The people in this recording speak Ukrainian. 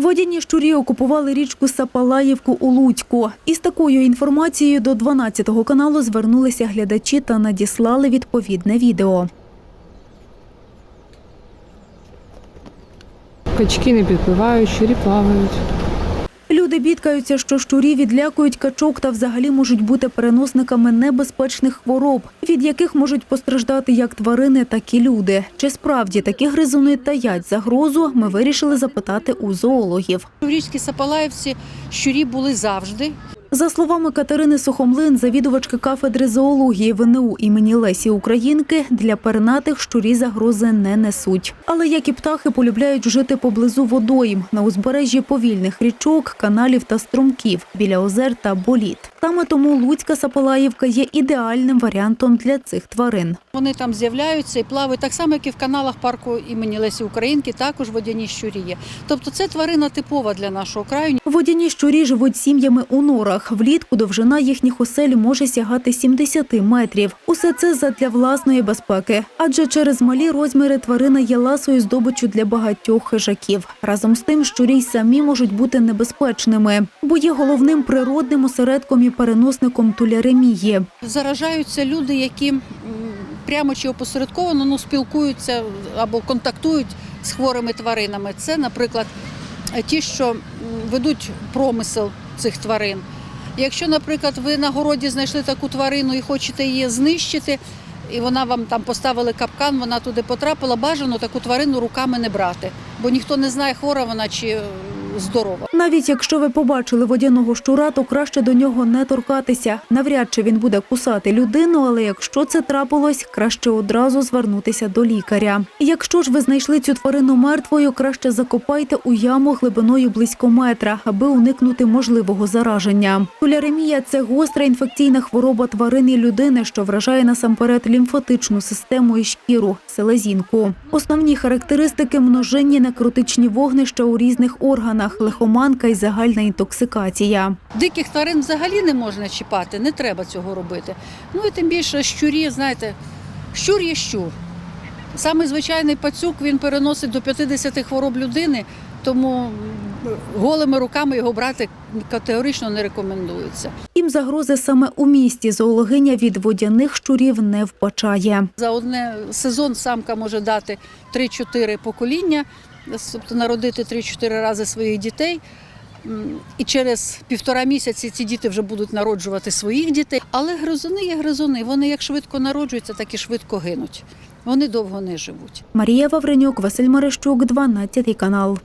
Водяні щурі окупували річку Сапалаївку у Луцьку. Із такою інформацією до 12-го каналу звернулися глядачі та надіслали відповідне відео. Качки не підпливають, щурі плавають. Люди бідкаються, що щурі відлякують качок та взагалі можуть бути переносниками небезпечних хвороб, від яких можуть постраждати як тварини, так і люди. Чи справді такі гризуни таять загрозу? Ми вирішили запитати у зоологів. У річці Сапалаївці щурі були завжди. За словами Катерини Сухомлин, завідувачки кафедри зоології ВНУ імені Лесі Українки, для пернатих щурі загрози не несуть. Але як і птахи полюбляють жити поблизу водойм на узбережжі повільних річок, каналів та струмків біля озер та боліт. Саме тому Луцька Сапалаївка є ідеальним варіантом для цих тварин. Вони там з'являються і плавають так само, як і в каналах парку імені Лесі Українки, також водяні щурі є. Тобто це тварина типова для нашого краю. Водяні щурі живуть сім'ями у норах. Влітку довжина їхніх осель може сягати 70 метрів. Усе це задля власної безпеки. Адже через малі розміри тварина є ласою здобиччю для багатьох хижаків. Разом з тим, щурі й самі можуть бути небезпечними, бо є головним природним осередком і переносником туляремії. Заражаються люди, які прямо чи опосередковано ну, спілкуються або контактують з хворими тваринами. Це, наприклад, ті, що ведуть промисел цих тварин. Якщо, наприклад, ви на городі знайшли таку тварину і хочете її знищити, і вона вам там поставили капкан, вона туди потрапила, бажано таку тварину руками не брати, бо ніхто не знає, хвора вона чи е, здорова. Навіть якщо ви побачили водяного щура, то краще до нього не торкатися. Навряд чи він буде кусати людину, але якщо це трапилось, краще одразу звернутися до лікаря. Якщо ж ви знайшли цю тварину мертвою, краще закопайте у яму глибиною близько метра, аби уникнути можливого зараження. Туляремія це гостра інфекційна хвороба тварин і людини, що вражає насамперед лімфатичну систему і шкіру селезінку. Основні характеристики множинні некротичні вогнища у різних органах, лихоманка і загальна інтоксикація. Диких тварин взагалі не можна чіпати, не треба цього робити. Ну і тим більше щурі, знаєте, щур є щур. Саме звичайний пацюк він переносить до 50 хвороб людини, тому голими руками його брати категорично не рекомендується. Їм загрози саме у місті зоологиня від водяних щурів не вбачає. За одне сезон самка може дати 3-4 покоління, тобто народити 3-4 рази своїх дітей. І через півтора місяці ці діти вже будуть народжувати своїх дітей. Але гризуни є гризуни. Вони як швидко народжуються, так і швидко гинуть. Вони довго не живуть. Марія Вавренюк, Василь Марищук, 12 канал.